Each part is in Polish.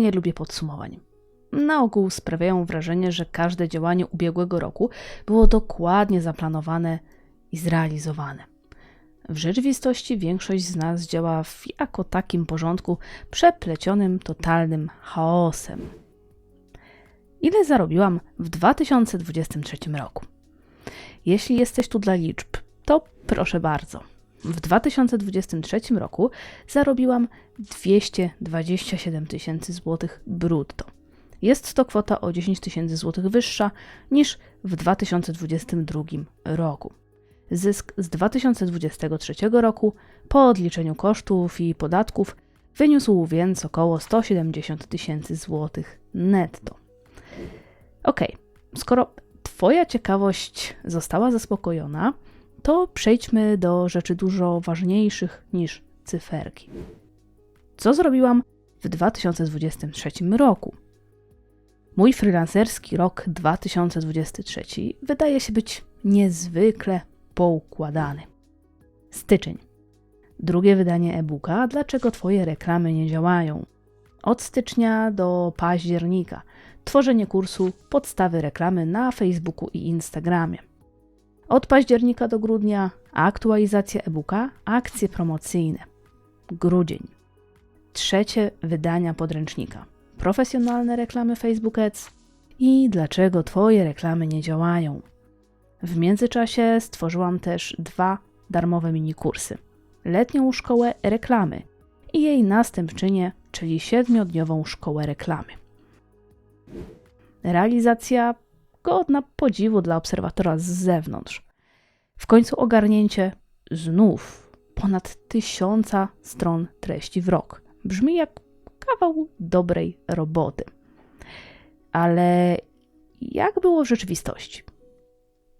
nie lubię podsumowań. Na ogół sprawiają wrażenie, że każde działanie ubiegłego roku było dokładnie zaplanowane i zrealizowane. W rzeczywistości większość z nas działa w jako takim porządku przeplecionym totalnym chaosem. Ile zarobiłam w 2023 roku? Jeśli jesteś tu dla liczb, to proszę bardzo. W 2023 roku zarobiłam 227 tysięcy złotych brutto. Jest to kwota o 10 tysięcy złotych wyższa niż w 2022 roku. Zysk z 2023 roku po odliczeniu kosztów i podatków wyniósł więc około 170 tysięcy złotych netto. Ok, skoro Twoja ciekawość została zaspokojona, to przejdźmy do rzeczy dużo ważniejszych niż cyferki. Co zrobiłam w 2023 roku? Mój freelancerski rok 2023 wydaje się być niezwykle poukładany. Styczeń. Drugie wydanie e-booka Dlaczego Twoje reklamy nie działają? Od stycznia do października. Tworzenie kursu Podstawy reklamy na Facebooku i Instagramie. Od października do grudnia aktualizacja e-booka, akcje promocyjne. Grudzień. Trzecie wydania podręcznika. Profesjonalne reklamy Facebook Ads i dlaczego Twoje reklamy nie działają. W międzyczasie stworzyłam też dwa darmowe mini kursy. Letnią szkołę reklamy i jej następczynię, czyli siedmiodniową szkołę reklamy. Realizacja godna podziwu dla obserwatora z zewnątrz. W końcu ogarnięcie znów ponad tysiąca stron treści w rok. Brzmi jak kawał dobrej roboty. Ale jak było w rzeczywistości?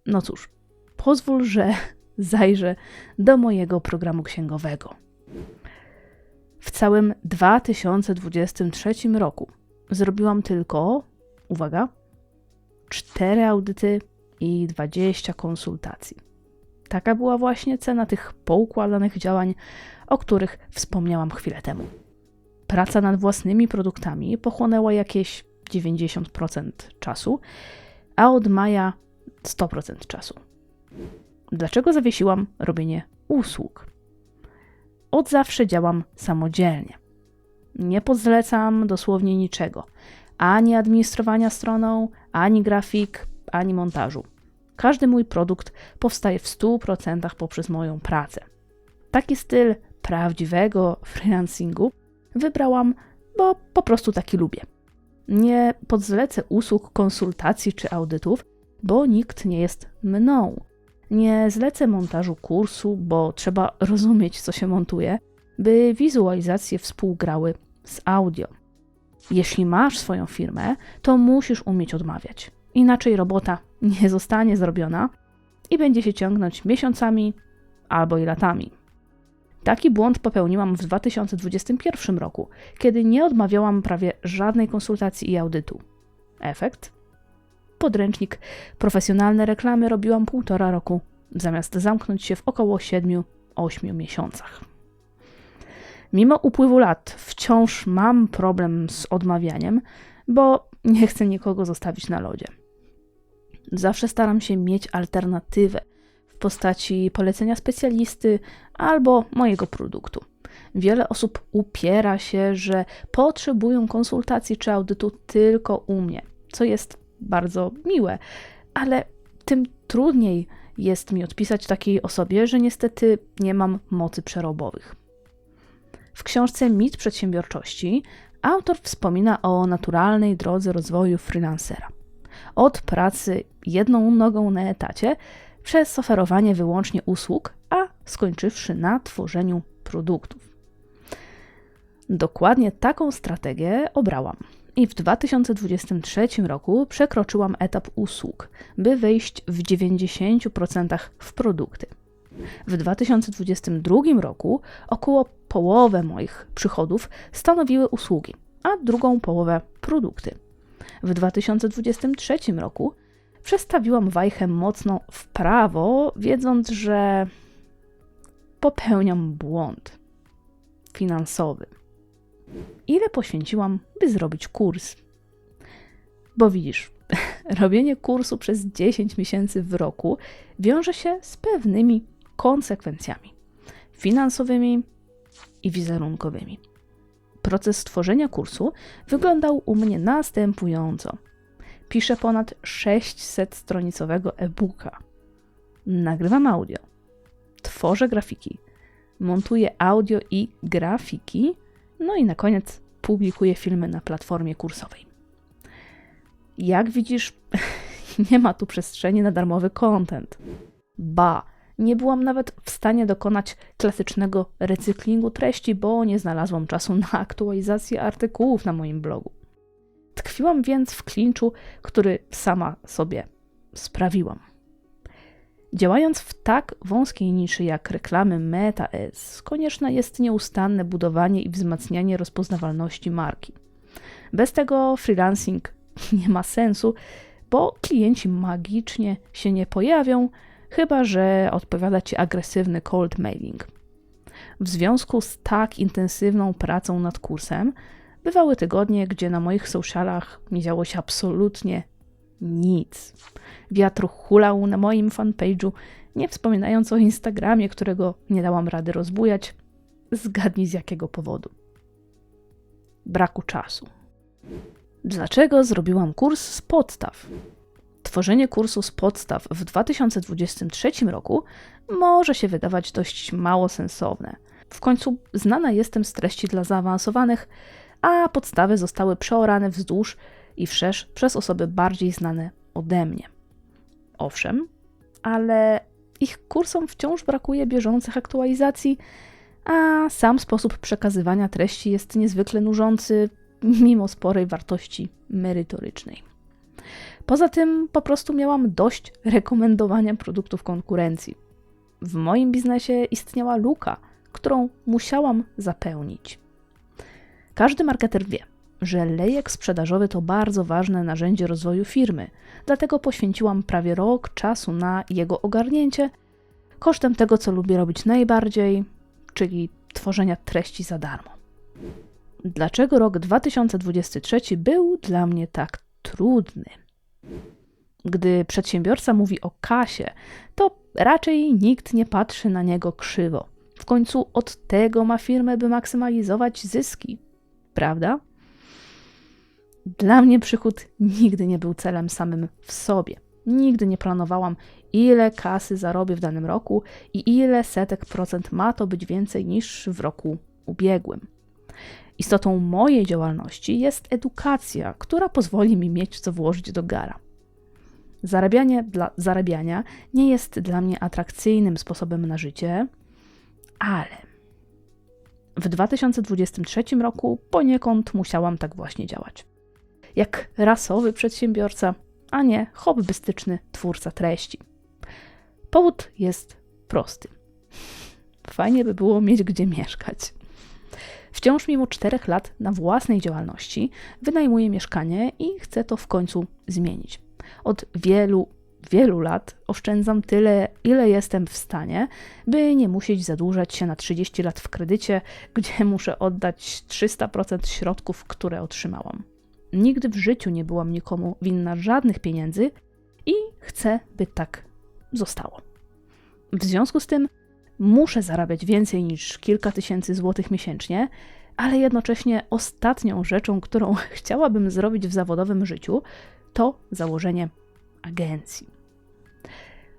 No cóż, pozwól, że zajrzę do mojego programu księgowego. W całym 2023 roku zrobiłam tylko, uwaga, 4 audyty i 20 konsultacji. Taka była właśnie cena tych poukładanych działań, o których wspomniałam chwilę temu. Praca nad własnymi produktami pochłonęła jakieś 90% czasu, a od maja 100% czasu. Dlaczego zawiesiłam robienie usług? Od zawsze działam samodzielnie. Nie pozlecam dosłownie niczego ani administrowania stroną, ani grafik, ani montażu. Każdy mój produkt powstaje w 100% poprzez moją pracę. Taki styl prawdziwego freelancingu wybrałam, bo po prostu taki lubię. Nie podzlecę usług konsultacji czy audytów, bo nikt nie jest mną. Nie zlecę montażu kursu, bo trzeba rozumieć, co się montuje, by wizualizacje współgrały z audio. Jeśli masz swoją firmę, to musisz umieć odmawiać. Inaczej robota nie zostanie zrobiona i będzie się ciągnąć miesiącami albo i latami. Taki błąd popełniłam w 2021 roku, kiedy nie odmawiałam prawie żadnej konsultacji i audytu. Efekt? Podręcznik Profesjonalne reklamy robiłam półtora roku, zamiast zamknąć się w około 7-8 miesiącach. Mimo upływu lat wciąż mam problem z odmawianiem, bo nie chcę nikogo zostawić na lodzie. Zawsze staram się mieć alternatywę w postaci polecenia specjalisty albo mojego produktu. Wiele osób upiera się, że potrzebują konsultacji czy audytu tylko u mnie, co jest bardzo miłe, ale tym trudniej jest mi odpisać takiej osobie, że niestety nie mam mocy przerobowych. W książce Mit Przedsiębiorczości autor wspomina o naturalnej drodze rozwoju freelancera. Od pracy jedną nogą na etacie, przez oferowanie wyłącznie usług, a skończywszy na tworzeniu produktów. Dokładnie taką strategię obrałam. I w 2023 roku przekroczyłam etap usług, by wejść w 90% w produkty. W 2022 roku około połowę moich przychodów stanowiły usługi, a drugą połowę produkty. W 2023 roku przestawiłam wajchę mocno w prawo, wiedząc, że popełniam błąd finansowy. Ile poświęciłam, by zrobić kurs? Bo widzisz, robienie kursu przez 10 miesięcy w roku wiąże się z pewnymi konsekwencjami finansowymi i wizerunkowymi. Proces tworzenia kursu wyglądał u mnie następująco. Piszę ponad 600-stronicowego e-booka. Nagrywam audio. Tworzę grafiki. Montuję audio i grafiki. No i na koniec publikuję filmy na platformie kursowej. Jak widzisz, nie ma tu przestrzeni na darmowy content. Ba, nie byłam nawet w stanie dokonać klasycznego recyklingu treści, bo nie znalazłam czasu na aktualizację artykułów na moim blogu. Tkwiłam więc w klinczu, który sama sobie sprawiłam. Działając w tak wąskiej niszy jak reklamy Meta Ads, konieczne jest nieustanne budowanie i wzmacnianie rozpoznawalności marki. Bez tego freelancing nie ma sensu, bo klienci magicznie się nie pojawią, chyba że odpowiada ci agresywny cold mailing. W związku z tak intensywną pracą nad kursem, bywały tygodnie, gdzie na moich socialach nie działo się absolutnie nic. Wiatr hulał na moim fanpage'u, nie wspominając o Instagramie, którego nie dałam rady rozbujać. Zgadnij z jakiego powodu. Braku czasu. Dlaczego zrobiłam kurs z podstaw? Tworzenie kursu z podstaw w 2023 roku może się wydawać dość mało sensowne. W końcu znana jestem z treści dla zaawansowanych, a podstawy zostały przeorane wzdłuż i wszerz przez osoby bardziej znane ode mnie. Owszem, ale ich kursom wciąż brakuje bieżących aktualizacji, a sam sposób przekazywania treści jest niezwykle nużący, mimo sporej wartości merytorycznej. Poza tym po prostu miałam dość rekomendowania produktów konkurencji. W moim biznesie istniała luka, którą musiałam zapełnić. Każdy marketer wie, że lejek sprzedażowy to bardzo ważne narzędzie rozwoju firmy, dlatego poświęciłam prawie rok czasu na jego ogarnięcie kosztem tego, co lubię robić najbardziej, czyli tworzenia treści za darmo. Dlaczego rok 2023 był dla mnie tak trudny? Gdy przedsiębiorca mówi o kasie, to raczej nikt nie patrzy na niego krzywo. W końcu od tego ma firmę, by maksymalizować zyski, prawda? Dla mnie przychód nigdy nie był celem samym w sobie. Nigdy nie planowałam, ile kasy zarobię w danym roku i ile setek procent ma to być więcej niż w roku ubiegłym. Istotą mojej działalności jest edukacja, która pozwoli mi mieć co włożyć do gara. Zarabianie dla zarabiania nie jest dla mnie atrakcyjnym sposobem na życie, ale w 2023 roku poniekąd musiałam tak właśnie działać. Jak rasowy przedsiębiorca, a nie hobbystyczny twórca treści. Powód jest prosty. Fajnie by było mieć gdzie mieszkać. Wciąż mimo czterech lat na własnej działalności wynajmuję mieszkanie i chcę to w końcu zmienić. Od wielu, wielu lat oszczędzam tyle, ile jestem w stanie, by nie musieć zadłużać się na 30 lat w kredycie, gdzie muszę oddać 300% środków, które otrzymałam. Nigdy w życiu nie byłam nikomu winna żadnych pieniędzy i chcę, by tak zostało. W związku z tym muszę zarabiać więcej niż kilka tysięcy złotych miesięcznie, ale jednocześnie ostatnią rzeczą, którą chciałabym zrobić w zawodowym życiu, to założenie agencji.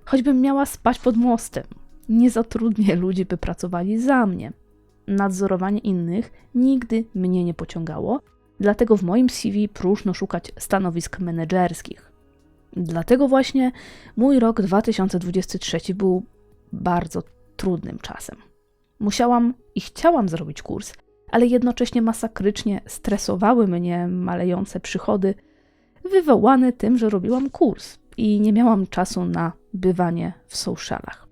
Choćbym miała spać pod mostem, nie zatrudnię ludzi, by pracowali za mnie. Nadzorowanie innych nigdy mnie nie pociągało, dlatego w moim CV próżno szukać stanowisk menedżerskich. Dlatego właśnie mój rok 2023 był bardzo trudnym czasem. Musiałam i chciałam zrobić kurs, ale jednocześnie masakrycznie stresowały mnie malejące przychody wywołane tym, że robiłam kurs i nie miałam czasu na bywanie w socialach.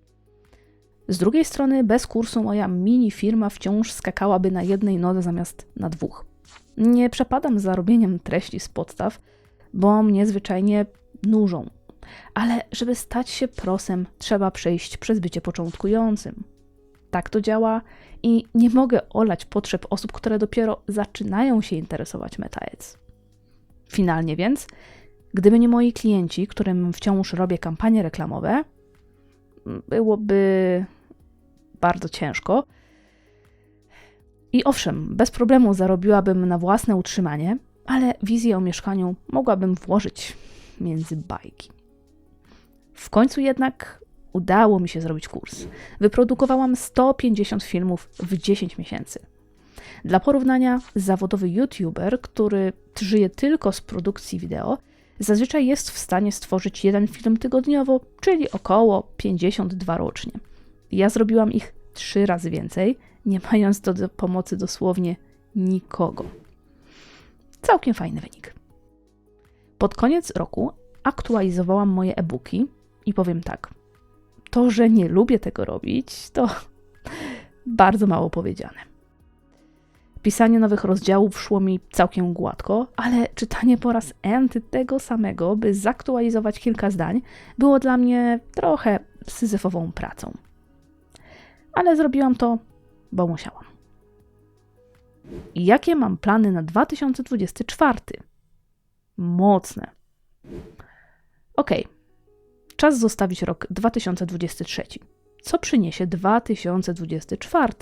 Z drugiej strony, bez kursu moja mini firma wciąż skakałaby na jednej nodze zamiast na dwóch. Nie przepadam za robieniem treści z podstaw, bo mnie zwyczajnie nużą. Ale żeby stać się prosem, trzeba przejść przez bycie początkującym. Tak to działa i nie mogę olać potrzeb osób, które dopiero zaczynają się interesować MetaAds. Finalnie więc, gdyby nie moi klienci, którym wciąż robię kampanie reklamowe, byłoby bardzo ciężko. I owszem, bez problemu zarobiłabym na własne utrzymanie, ale wizję o mieszkaniu mogłabym włożyć między bajki. W końcu jednak udało mi się zrobić kurs. Wyprodukowałam 150 filmów w 10 miesięcy. Dla porównania, zawodowy YouTuber, który żyje tylko z produkcji wideo, zazwyczaj jest w stanie stworzyć jeden film tygodniowo, czyli około 52 rocznie. Ja zrobiłam ich trzy razy więcej, nie mając do pomocy dosłownie nikogo. Całkiem fajny wynik. Pod koniec roku aktualizowałam moje e-booki i powiem tak. To, że nie lubię tego robić, to bardzo mało powiedziane. Pisanie nowych rozdziałów szło mi całkiem gładko, ale czytanie po raz enty tego samego, by zaktualizować kilka zdań, było dla mnie trochę syzyfową pracą. Ale zrobiłam to, bo musiałam. Jakie mam plany na 2024? Mocne. Ok, czas zostawić rok 2023. Co przyniesie 2024?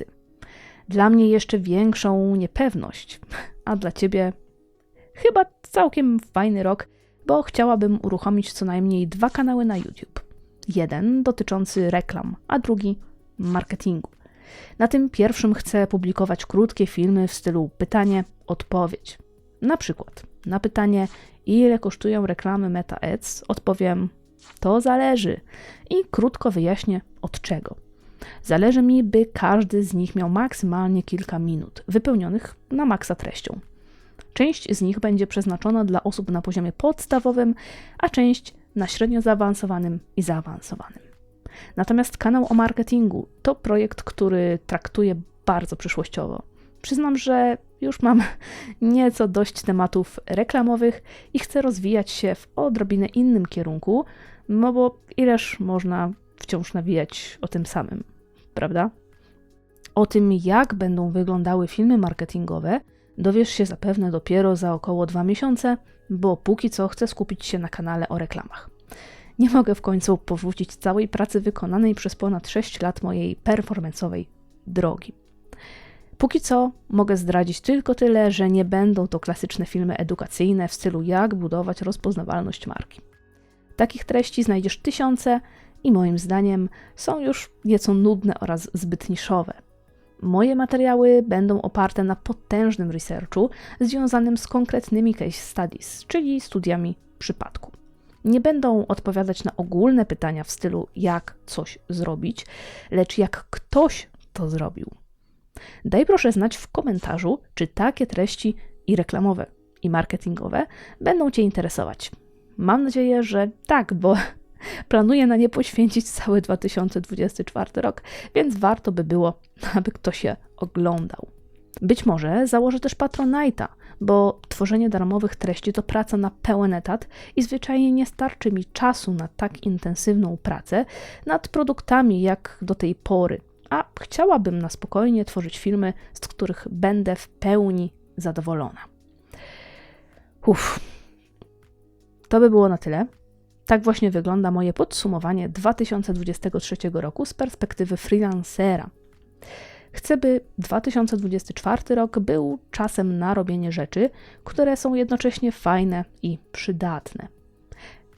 Dla mnie jeszcze większą niepewność, a dla ciebie chyba całkiem fajny rok, bo chciałabym uruchomić co najmniej dwa kanały na YouTube. Jeden dotyczący reklam, a drugi marketingu. Na tym pierwszym chcę publikować krótkie filmy w stylu pytanie, odpowiedź. Na przykład na pytanie, ile kosztują reklamy Meta Ads, odpowiem: To zależy i krótko wyjaśnię od czego. Zależy mi, by każdy z nich miał maksymalnie kilka minut, wypełnionych na maksa treścią. Część z nich będzie przeznaczona dla osób na poziomie podstawowym, a część na średnio zaawansowanym i zaawansowanym. Natomiast kanał o marketingu to projekt, który traktuje bardzo przyszłościowo. Przyznam, że już mam nieco dość tematów reklamowych i chcę rozwijać się w odrobinę innym kierunku, no bo ileż można wciąż nawijać o tym samym, prawda? O tym, jak będą wyglądały filmy marketingowe, dowiesz się zapewne dopiero za około dwa miesiące, bo póki co chcę skupić się na kanale o reklamach. Nie mogę w końcu powrócić całej pracy wykonanej przez ponad 6 lat mojej performanceowej drogi. Póki co mogę zdradzić tylko tyle, że nie będą to klasyczne filmy edukacyjne w stylu jak budować rozpoznawalność marki. Takich treści znajdziesz tysiące i moim zdaniem są już nieco nudne oraz zbyt niszowe. Moje materiały będą oparte na potężnym researchu związanym z konkretnymi case studies, czyli studiami przypadku. Nie będą odpowiadać na ogólne pytania w stylu jak coś zrobić, lecz jak ktoś to zrobił. Daj proszę znać w komentarzu, czy takie treści i reklamowe, i marketingowe będą Cię interesować. Mam nadzieję, że tak, bo planuję na nie poświęcić cały 2024 rok, więc warto by było, aby ktoś się oglądał. Być może założę też Patronite'a, bo tworzenie darmowych treści to praca na pełen etat i zwyczajnie nie starczy mi czasu na tak intensywną pracę nad produktami jak do tej pory a chciałabym na spokojnie tworzyć filmy, z których będę w pełni zadowolona. Uff. To by było na tyle. Tak właśnie wygląda moje podsumowanie 2023 roku z perspektywy freelancera. Chcę, by 2024 rok był czasem na robienie rzeczy, które są jednocześnie fajne i przydatne.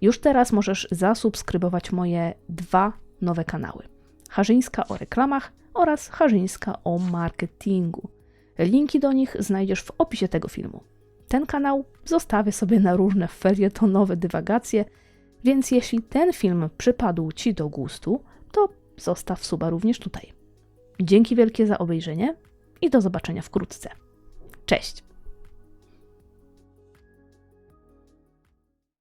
Już teraz możesz zasubskrybować moje dwa nowe kanały. Harzyńska o reklamach oraz Harzyńska o marketingu. Linki do nich znajdziesz w opisie tego filmu. Ten kanał zostawię sobie na różne felietonowe dywagacje, więc jeśli ten film przypadł Ci do gustu, to zostaw suba również tutaj. Dzięki wielkie za obejrzenie i do zobaczenia wkrótce. Cześć!